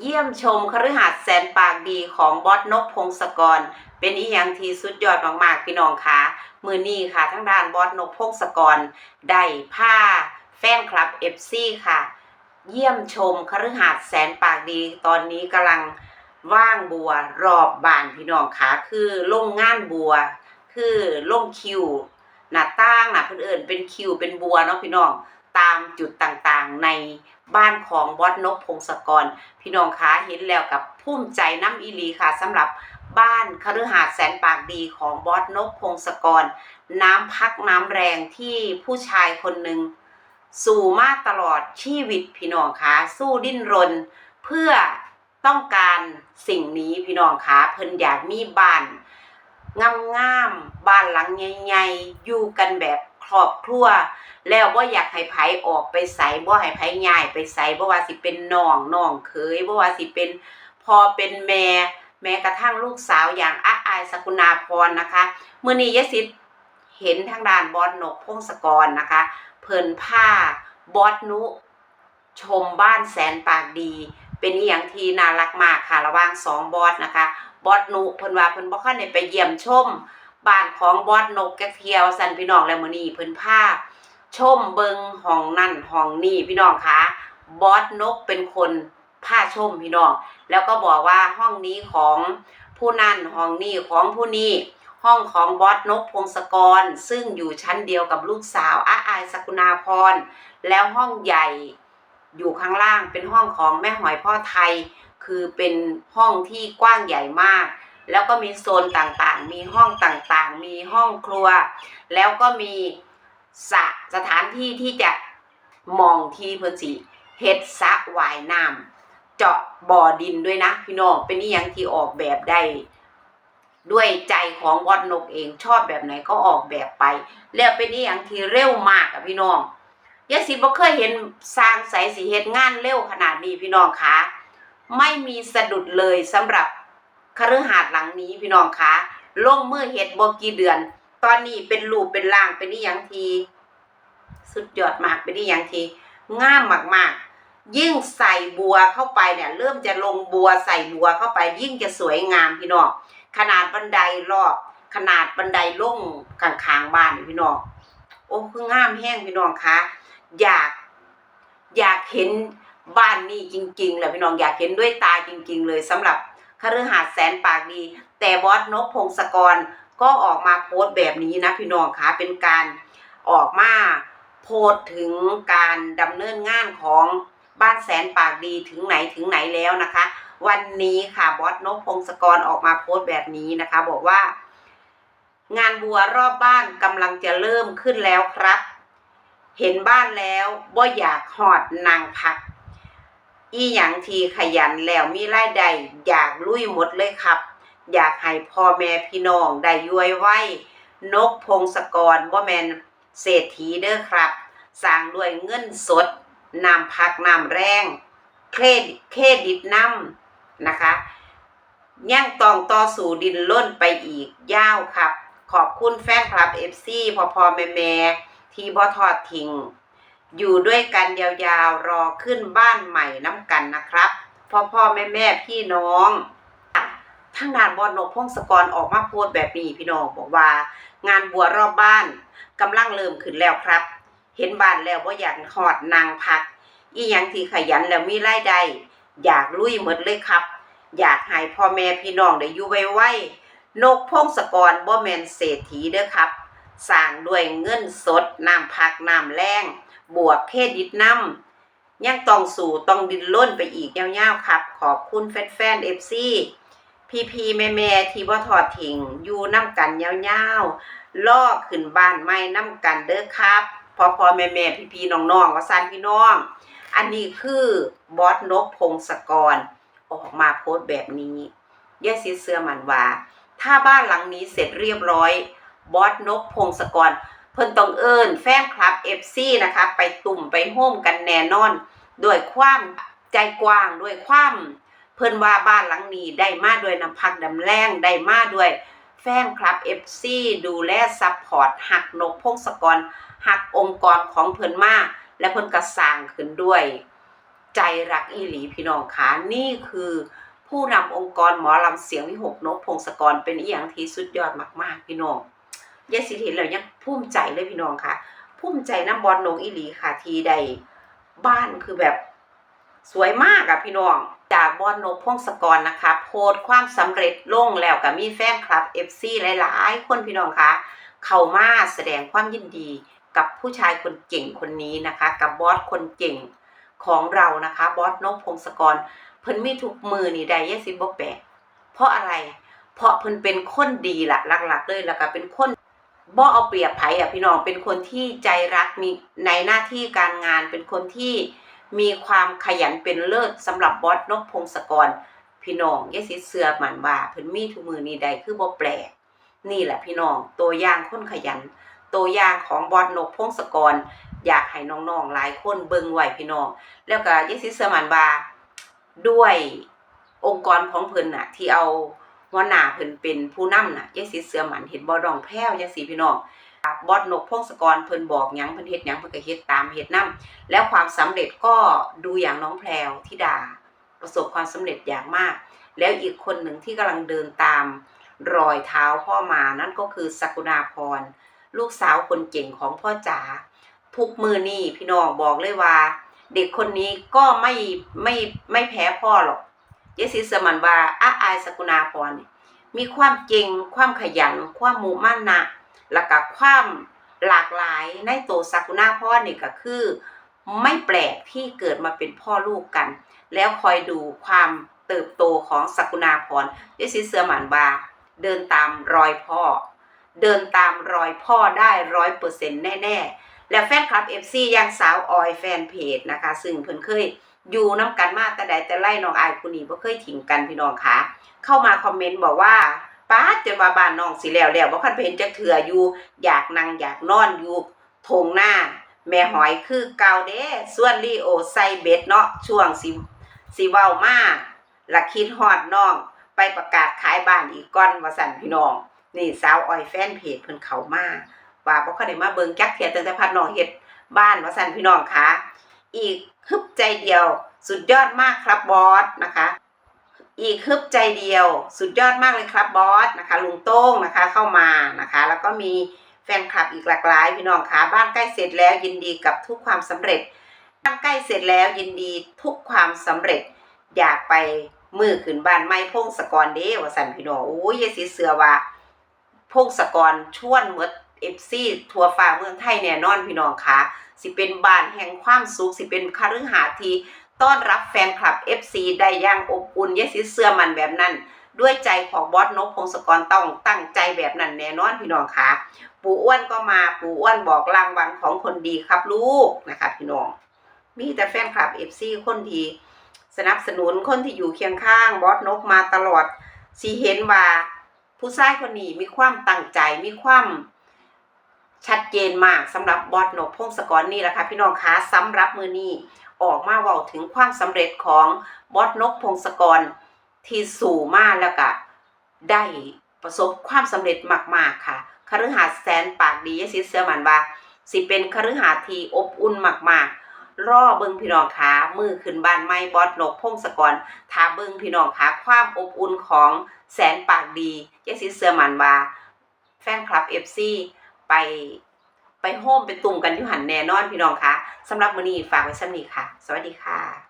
เยี่ยมชมคฤหาสน์แสนปากดีของบอสนกพงศกร เป็นอีหยังที่สุดยอดมากๆพี่น้องคะมือนี้ค่ะทั้งด้านบอสนกพงศกร ได้ผ้าแฟนคลับเอฟซีค่ะ เยี่ยมชมคฤหาสน์แสนปากดีตอนนี้กำลังว่างบัวรอบบานพี่น้องคะคือโรงงานบัว คือโรงคิวหน้าต่างหนะเพื่นเอิญเป็นคิวเป็นบัวเนาะพี่น้องตามจุดต่างๆใน บ้านของบอสนกพงศกร พี่น้องคะเห็นแล้วกับภูมิใจน้ำอีลีค่ะสำหรับบ้านคฤหาสน์แสนปากดีของบอสนกพงศกร น้ำพักน้ำแรงที่ผู้ชายคนหนึ่งสู่มาตลอดชีวิตพี่น้องคะสู้ดิ้นรน เพื่อต้องการสิ่งนี้พี่น้องคะเพิ่นอยากมีบ้านงามๆบ้านหลังใหญ่ๆอยู่กันแบบ ครอบครัว แล้วบ่อยากให้ไผออกไปไสบ่ให้ไผย้ายไปไสบ่ว่าสิเป็นน้องน้องเคยบ่ว่าสิเป็นพอเป็นแม่แม้กระทั่งลูกสาวอย่างอาอายสกุณาพรนะคะมื้อนี้ยะสิทธิ์เห็นทางด้านบอสนกพงศกรนะคะ เพิ่นผ้าบอสนุ ชมบ้านแสนปากดี เป็นอีหยังที่น่ารักมากค่ะระว่างสองบอสนะคะ บอสนุเพิ่นว่าเพิ่นบ่คันได้ไปเยี่ยมชม บ้านของบอสนกแกเทียวสันพี่น้องแล้วมื้อนี้เพิ่นพาชมเบิงห้องนั่นห้องนี่พี่น้องคะบอสนกเป็นคนพาชมพี่น้อง แล้วก็บอกว่าห้องนี้ของผู้นั่นห้องนี้ของผู้นี้ห้องของบอสนกพงศกร ซึ่งอยู่ชั้นเดียวกับลูกสาวอาอายสกุณาพร แล้วห้องใหญ่อยู่ข้างล่างเป็นห้องของแม่หอยพ่อไทย คือเป็นห้องที่กว้างใหญ่มาก แล้วก็มีโซนต่างๆ มีห้องต่างๆ มีห้องครัว แล้วก็มีสระสถานที่ที่จะมองที่เพื่อสิเฮ็ดสระว่ายน้ำเจาะบ่อดินด้วยนะพี่น้องเป็นนี่ยังที่ออกแบบได้ด้วยใจของวอดนกเองชอบแบบไหนก็ออกแบบไป แล้วเป็นนี่อย่างที่เร็วมากอะพี่น้องยาสิบ่เคยเห็นสร้างใสสีเฮ็ดงานเร็วขนาดนี้พี่น้องคะไม่มีสะดุดเลยสำหรับ คฤหาสน์หลังนี้พี่น้องคะลงมือเฮ็ดบ่กี่เดือน ตอนนี้เป็นรูปเป็นร่างเป็นนี่อย่างที สุดยอดมากเป็นนี่อย่างทีง่ามมากๆ ยิ่งใส่บัวเข้าไปเนี่ย เริ่มจะลงบัวใส่บัวเข้าไป ยิ่งจะสวยงามพี่น้องขนาดบันไดรอบ ขนาดบันไดล่งกลางๆบ้านพี่น้องโอ้คืองามแห้งพี่น้องคะอยาก อยากเห็นบ้านนี้จริงๆแหละพี่น้องอยากเห็นด้วยตาจริง ๆ เลยสำหรับ คฤหาสน์แสนปากดี แต่บอสนกพงศกรก็ออกมาโพสต์แบบนี้นะพี่น้องคะเป็นการออกมาโพสต์ถึงการดำเนินงานของบ้านแสนปากดีถึงไหนถึงไหนแล้วนะคะ วันนี้ค่ะบอสนกพงศกรออกมาโพสต์แบบนี้นะคะ บอกว่า งานบัวรอบบ้านกำลังจะเริ่มขึ้นแล้วครับ เห็นบ้านแล้วบ่อยากหอดนางพัก อีหยังทีขยันแล้วมีรายได้อยากลุยหมดเลยครับ อยากให้พ่อแม่พี่น้องได้ย้วยไว้ นกพงศกรบ่แมนเศรษฐีเด้อครับสร้างด้วยเงินสดนำพักนำแรงเครดิตเครดิตนำนะคะยังตองต่อสู่ดินล้นไปอีกยาวครับ ขอบคุณแฟนคลับ FC พอพอแม่แม่ที่บ่ทอดทิ้ง อยู่ด้วยกันยาวๆ รอขึ้นบ้านใหม่น้ำกันนะครับ พ่อพ่อแม่แม่พี่น้องทางด้านบอลนกพงศกรออกมาโพสแบบนี้พี่น้องบอกว่า งานบัวรอบบ้านกำลังเริ่มขึ้นแล้วครับ เห็นบ้านแล้วว่าอยากหอดนางพัก อีหยังที่ขยันแล้วมีรายได้ อยากลุยหมดเลยครับ อยากให้พ่อแม่พี่น้องได้อยู่ไว้ๆนกพงศกรบ่แมนเศรษฐีเด้อครับสร้างด้วยเงินสดน้ำพักน้ำแรง บวกเครดิตน้ำยังต้องสู่ต้องดินล้นไปอีกยาวๆครับ ขอบคุณแฟนๆเอฟซีพี่พีแม่แม่ๆที่บ่ทอดทิ้งอยู่น้ำกันยาวๆล่อขึ้นบ้านใหม่น้ำกันเด้อครับ พอพอแม่แม่พี่พีน้องๆว่าซันพี่น้อง อันนี้คือบอสนกพงศกร ออกมาโพสต์แบบนี้ย่าซีเสื้อมันว่า ถ้าบ้านหลังนี้เสร็จเรียบร้อย บอสนกพงศกร เพิ่นต้องเอิญแฟนคลับเอฟซีนะคะ ไปตุ่มไปโฮมกันแน่นอน ด้วยความใจกว้างด้วยความเพิ่นว่าบ้านหลังนี้ได้มาด้วยน้ำพักดำแรงได้มาด้วยแฟนคลับเอฟซีดูแลซัพพอร์ตหักนกพงศกรหักองค์กรของเพิ่นมาและเพิ่นก็สร้างขึ้นด้วย ใจรักอีหลีพี่น้องคะนี่คือผู้นำองค์กรหมอลำเสียงวิหกนกพงศกรเป็นอีหยังที่สุดยอดมาก ๆ พี่น้อง ยายสิเห็นแล้วยังภูมิใจเลยพี่น้องค่ะภูมิใจน้ำบอลนกอีหลีค่ะ ทีใดบ้านคือแบบสวยมากอะพี่น้อง จากบอลนกพงศกรนะคะ โพสความสำเร็จลงแล้วกับมีแฟนคลับ FC หลายๆ คนพี่น้องคะเข้ามาแสดงความยินดีกับผู้ชายคนเก่งคนนี้นะคะ กับบอสคนเก่งของเรานะคะ บอสนกพงศกรเพิ่นมีทุกมือนี่ได้ยายสิบ่แปลกเพราะอะไร เพราะเพิ่นเป็นคนดีละหลักๆเลยแล้วก็เป็นคน บ่เอาเปรียบไผอะพี่น้องเป็นคนที่ใจรักมีในหน้าที่การงาน เป็นคนที่มีความขยันเป็นเลิศสำหรับบอสนกพงศกร พี่น้องยายสิเสือหมันว่าเพิ่นมีทุกมือนี่ได้คือบ่แปลก นี่แหละพี่น้องตัวอย่างคนขยัน ตัวอย่างของบอสนกพงศกร อยากให้น้องๆหลายคนเบิ่งไว้พี่น้องแล้วก็ยายสิเสือหมันว่าด้วยองค์กรของเพิ่นน่ะที่เอา หัวหน้าเพิ่นเป็นผู้นำน่ะยายสิเสือหมันเห็นบ่ดองแพ้วจังซี่พี่น้องบอสนกพงศกรเพิ่นบอกหยังเพิ่นเฮ็ดหยังเพิ่นก็เฮ็ดตามเฮ็ดนํแล้วความสำเร็จก็ดูอย่างน้องแพรวธิดาประสบความสำเร็จอย่างมาก แล้วอีกคนหนึ่งที่กำลังเดินตามรอยเท้าพ่อมานั่นก็คือสกุณาพร ลูกสาวคนเก่งของพ่อจ๋าทุกมือนี่พี่น้องบอกเลยว่า เด็กคนนี้ก็ไม่ไม่ไม่แพ้พ่อหรอก เยสิสมันว่าอาอายสกุณาพรมีความเก่งความขยัน ความมุมานะแล้วก็ความหลากหลายในตัวสกุณาพรนี่ก็คือ ไม่แปลกที่เกิดมาเป็นพ่อลูกกัน แล้วคอยดูความเติบโตของสกุณาพรเยสิเสือหมันบาเดินตามรอยพ่อ เดินตามรอยพ่อได้ร้อยเปอร์เซ็นต์แน่ ๆ แล้วแฟนคลับ FC ยังสาวออยแฟนเพจนะคะ ซึ่งเพิ่นเคย อยู่น้ำกันมาแต่ใดแต่ไล่น้องอายผู้นี้บ่เคยทิ้งกันพี่น้องคะเข้ามาคอมเมนต์บอกว่าป้าจนว่าบ้านน้องสิแล้วแล้วบ่คันไปเห็นจักเถื่ออยู่ อยากนั่งอยากนอนอยู่ทงหน้า แม่หอยคือเกาเด้ส่วนลีโอใส่เบ็ดเนาะช่วงสิสิเว้ามาละคิดฮอดน้อง ไปประกาศขายบ้านอีกก่อนว่าสั่นพี่น้อง นี่สาวออยแฟนเพจเพิ่นเขามาว่าบ่ค่อยได้มาเบิ่งจักเทียตั้งแต่พัดน้องเฮ็ดบ้านว่าซั่นพี่น้องคะ อีกฮึบใจเดียว สุดยอดมากครับบอสนะคะ อีกฮึบใจเดียว สุดยอดมากเลยครับบอสนะคะ ลุงโต้งนะคะเข้ามานะคะ แล้วก็มีแฟนคลับอีกหลากหลายพี่น้องคะบ้านใกล้เสร็จแล้วยินดีกับทุกความสำเร็จ บ้านใกล้เสร็จแล้วยินดีทุกความสำเร็จ อยากไปมือขึ้นบ้านไม้พงศกรเด้ว่าสันพี่น้องโอ้ยยายสีเสือว่าพงศกรชวนเมด เอฟซีทัวร์ฟ้าเมืองไทยแน่นอนพี่น้องคะสิเป็นบ้านแห่งความสุขสิเป็นคฤหาสน์ที่ต้อนรับแฟนคลับ FC ได้อย่างอบอุ่นยายสิเสื้อมันแบบนั้น ด้วยใจของบอสนกพงศกรต้องตั้งใจแบบนั้นแน่นอนพี่น้องคะปู่อ้วนก็มาปู่อ้วนบอกรางวัลของคนดีครับลูกนะคะพี่น้อง มีแต่แฟนคลับ FC คนดี สนับสนุนคนที่อยู่เคียงข้างบอสนกมาตลอดสิเห็นว่าผู้ชายคนนี้มีความตั้งใจมีความ ชัดเจนมากสำหรับบอสนกพงศกรนี่แหละค่ะพี่น้องคะสำหรับมือนี้ออกมาเว้าถึงความสำเร็จของบอสนกพงศกรที่สู่มาแล้วก็ได้ประสบความสำเร็จมากๆค่ะคฤหาสน์แสนปากดียายสิเสือมันว่าสิเป็นคฤหาสน์ที่อบอุ่นมากๆ รอเบิงพี่น้องคะมือขึ้นบ้านไม่บอสนกพงศกรถ้าเบิงพี่น้องคะความอบอุ่นของแสนปากดียายสิเสือมันว่าแฟนคลับ FC ไปไปโฮมไปตุ่มกันที่หันแน่นอนพี่น้องคะสำหรับมื้อนี้ฝากไว้สำนี้ค่ะ สวัสดีค่ะ